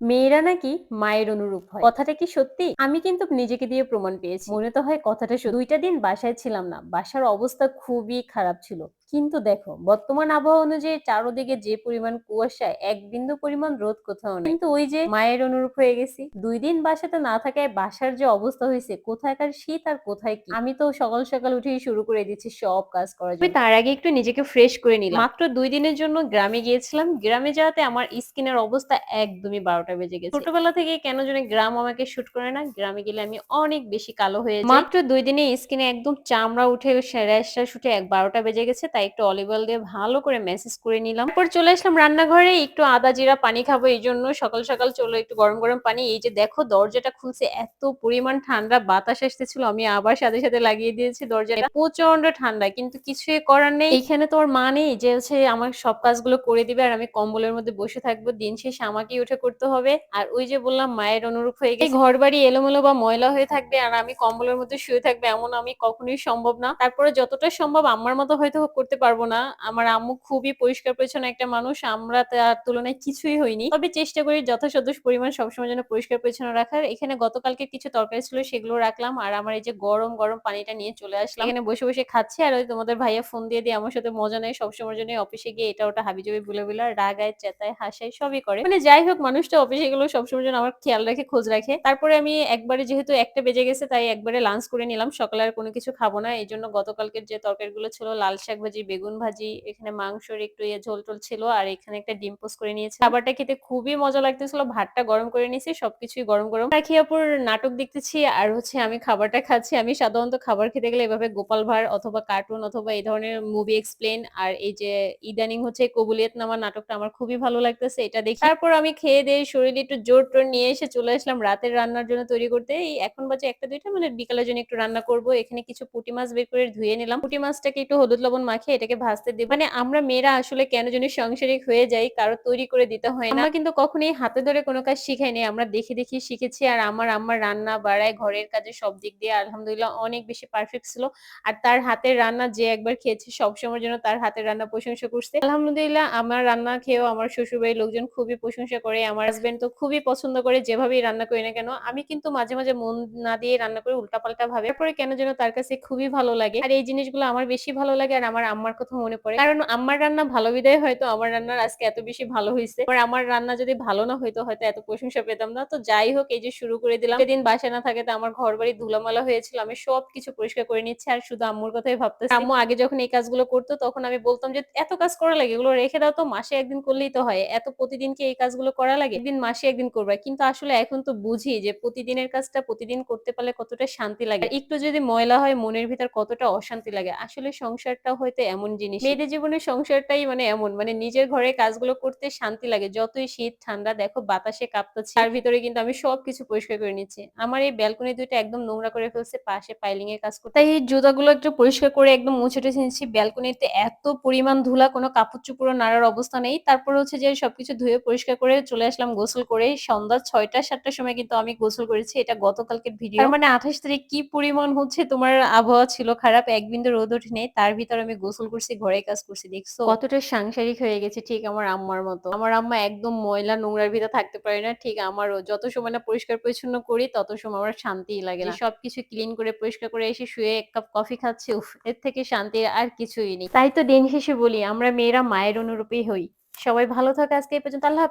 মেয়েরা নাকি মায়ের অনুরূপ হয়। কথাটা কি সত্যি? আমি কিন্তু নিজেকে দিয়ে প্রমাণ পেয়েছি। মনে তো হয় কথাটা দুইটা দিন বাসায় ছিলাম না। বাসার অবস্থা খুবই খারাপ ছিল। কিন্তু দেখো বর্তমান আবহাওয়া অনুযায়ী চারোদিকে যে পরিমাণ কুয়াশা এক বিন্দু পরিমাণ রোদ কোথাও নেই। কিন্তু ওই যে মায়ের অনুরূপ হয়ে গেছি। দুই দিন বাসাতে না থাকায় বাসার যে অবস্থা হয়েছে কোথায়কার শীত আর কোথায় কি? আমি তো সকাল সকাল উঠেই শুরু করে দিচ্ছি সব কাজ করার জন্য। তার আগে একটু নিজেকে ফ্রেশ করে নিলাম। মাত্র দুই দিনের জন্য গ্রামে গিয়েছিলাম। গ্রামে যাওয়াতে আমার স্কিনের অবস্থা একদমই বারোটা বেজে গেছে। ছোটবেলা থেকে কেন জানি গ্রাম আমাকে শুট করে না গ্রামে গেলে আমি অনেক বেশি কালো হয়ে মাত্র দুই দিনে স্কিনে একদম চামড়া উঠে র্যাশ উঠে এক বারোটা বেজে গেছে তাই একটু অলিভ অয়েল দিয়ে ভালো করে মেসেজ করে নিলাম। তারপর চলে আসলাম রান্নাঘরে, একটু আদা জিরা পানি খাব এই জন্য। সকাল সকাল চলো একটু গরম গরম পানি। এই যে দেখো দরজাটা খুলছে, এত পরিমাণ ঠান্ডা বাতাস আসতেছিল। আমি আবার সাথে সাথে লাগিয়ে দিয়েছি দরজাটা। প্রচণ্ড ঠান্ডা, কিন্তু কিছুই করার নেই। এখানে তোর মা নেই যে হচ্ছে আমার সব কাজগুলো করে দিবে আর আমি কম্বলের মধ্যে বসে থাকব। দিন শেষে আমাকেই উঠে করতে হবে। আর ওই যে বললাম, মায়ের অনুরূপ হয়ে গেছে। ঘর বাড়ি এলোমেলো বা ময়লা হয়ে থাকবে আর আমি কম্বলের মধ্যে শুয়ে থাকবে এমন আমি কখনোই সম্ভব না। তারপরে যতটা সম্ভব আমার মতো হয়তো করতে পারব না। আমার আম্মু খুবই পরিষ্কার পরিচ্ছন্ন একটা মানুষ। আমরা তার তুলনায় কিছুই হইনি। তবে চেষ্টা করি যথাসাধ্য পরিমাণ সবসময় যেন পরিষ্কার পরিচ্ছন্ন রাখার। এখানে গতকালকে কিছু তরকারি ছিল সেগুলো রাখলাম। আর আমার এই যে গরম গরম পানিটা নিয়ে চলে আসলাম। এখানে বসে বসে খাচ্ছি। আর ওই তোমাদের ভাইয়া ফোন দিয়ে দিয়ে আমার সাথে মজা নেয়। সবসময়ের জন্য অফিসে গিয়ে এটা ওটা হাবিজাবি বলে বলে রাগায় চেতায় হাসায় সবই করে। মানে যাই হোক, মানুষটা অফিসে গেলেও সবসময় জন্য আমার খেয়াল রাখে, খোঁজ রাখে। তারপরে আমি একবারে যেহেতু একটা বেজে গেছে, তাই একবারে লাঞ্চ করে নিলাম। সকালে আর কোনো কিছু খাব না। এই জন্য গতকালকের যে তরকারিগুলো ছিল, লাল শাক ভাজি বেগুন ভাজি, এখানে মাংসর একটু ইয়ে ঝোল টোল ছিল আর এখানে একটা ডিম পোস্ট করে নিয়েছি। খাবারটা খেতে খুবই মজা লাগতেছিল, ভাতটা গরম করে নিয়েছি, সবকিছুই গরম গরম। রাখিয়াপুর নাটক দেখতেছি আর হচ্ছে আমি খাবারটা খাচ্ছি। আমি সাধারণত খাবার খেতে গেলে এভাবে গোপাল ভাঁড় অথবা কার্টুন অথবা এই ধরনের মুভি এক্সপ্লেন আর এই যে ইদানিং হচ্ছে কবুলিয়ত নামা নাটকটা আমার খুবই ভালো লাগতেছে, এটা দেখি। তারপর আমি খেয়ে দিয়ে শরীরে একটু জোর টোর নিয়ে এসে চলে আসলাম রাতের রান্নার জন্য তৈরি করতে। এই এখন বাজে একটা দুইটা মানে বিকালের জন্য একটু রান্না করব। এখানে কিছু পুটি মাছ বের করে ধুয়ে নিলাম। পুঁটি মাছটাকে একটু হলুদ লবণ মাখিয়ে এটাকে ভাজতে দিই মানে আমরা মেয়েরা আসলে কেন জানি সাংসারিক হয়ে যাই, কারও তৈরি করে দিতে হয় না। কিন্তু কখনোই হাতে ধরে কোনো কাজ শিখাইনি আমরা দেখে দেখে শিখেছি। আর আমার আম্মার রান্না, বাড়ায়, ঘরের কাজে সব দিক দিয়ে আলহামদুলিল্লাহ অনেক বেশি পারফেক্ট ছিল। আর তার হাতের রান্না যে একবার খেয়েছে, সবসময়ের জন্য তার হাতের রান্না প্রশংসা করছে। আলহামদুলিল্লাহ আমার রান্না খেয়েও আমার শ্বশুরবাড়ির লোকজন খুবই প্রশংসা করে। আমার হাজবেন্ড তো খুবই পছন্দ করে যেভাবেই রান্না করি না কেন, আমি কিন্তু মাঝে মাঝে মন না দিয়ে রান্না করে উল্টাপাল্টা ভাবে। পরে কেন যেন তার কাছে খুবই ভালো লাগে। আর এই জিনিসগুলো আমার বেশি ভালো লাগে। আর আমার আম্মার কথা মনে পড়ে। কারণ আমার রান্না ভালো বিদায় হয়তো আমার রান্নার আজকে এত বেশি ভালো হয়েছে আর আমার রান্না যদি ভালো না হইতো, হয়তো এত প্রশংসা পেতাম না। তো যাই হোক, এই যে শুরু করে দিলাম। সেদিন বাসা না থাকে তো আমার ঘর বাড়ি ধুলামালা হয়েছিল। আমি সব কিছু পরিষ্কার করে নিচ্ছি আর শুধু আম্মুর কথাই ভাবতেছি। আম্মু আগে যখন এই কাজগুলো করতো, তখন আমি বলতাম যে, এত কাজ করা লাগে, এগুলো রেখে দাও তো, মাসে একদিন করলেই তো হয়। এত প্রতিদিন কি এই কাজগুলো করা লাগে? একদিন মাসে একদিন করবা। কিন্তু আসলে এখন তো বুঝি যে, প্রতিদিনের কাজটা প্রতিদিন করতে পারলে কতটা শান্তি লাগে। একটু যদি ময়লা হয়, মনের ভিতর কতটা অশান্তি লাগে। আসলে সংসারটা হয়তো এমন জিনিস। মেয়েদের জীবনে সংসারটাই মানে এমন মানে নিজের ঘরে কাজগুলো করতে শান্তি লাগে। যতই শীত, ঠান্ডা, দেখো বাতাসে কাঁপতাছে। তার ভিতরে কিন্তু আমি সবকিছু পরিষ্কার করে নিচ্ছি। আমার এই ব্যালকনি দুইটা একদম নোংরা করে ফেলছে, পাশে পাইলিং এর কাজ করতে। তাই এই জুতাগুলো একটু পরিষ্কার করে একদম মুছে টুছে নিচ্ছি। ব্যালকনিতে এত পরিমাণ ধুলা, কোনো কাপড় চুপড়ো নাড়ার অবস্থা নেই। তারপর হচ্ছে যে সবকিছু ধুয়ে পরিষ্কার করে চলে আসলাম গোসল করে। সন্ধ্যা ছয়টা, সাতটার সময় কিন্তু আমি গোসল করেছি। এটা গতকালকের ভিডিও। মানে আঠাশ তারিখ কি পরিমাণ হচ্ছে তোমার আবহাওয়া ছিল খারাপ, এক বিন্দু রোদ ওঠে নেই তার ভিতরে আমি গোসল করছি ঘরে কাজ করছি দেখছ কতটা সাংসারিক হয়ে গেছে ঠিক আমার আম্মার মতো। আমার আম্মা একদম ময়লা নোংরার ভিতরে থাকতে পারে না ঠিক আমারও। যত সময় না পরিষ্কার পরিচ্ছন্ন করি তত সময় আমার শান্তি লাগে না। সবকিছু ক্লিন করে পরিষ্কার করে এসে শুয়ে এক কাপ কফি খাচ্ছি উফ এর থেকে শান্তি আর কিছুই নেই। তাই তো দিন শেষে বলি আমরা মেয়েরা মায়ের অনুরূপেই হই। সবাই ভালো থাকে আজকে এই পর্যন্ত আল্লাহ।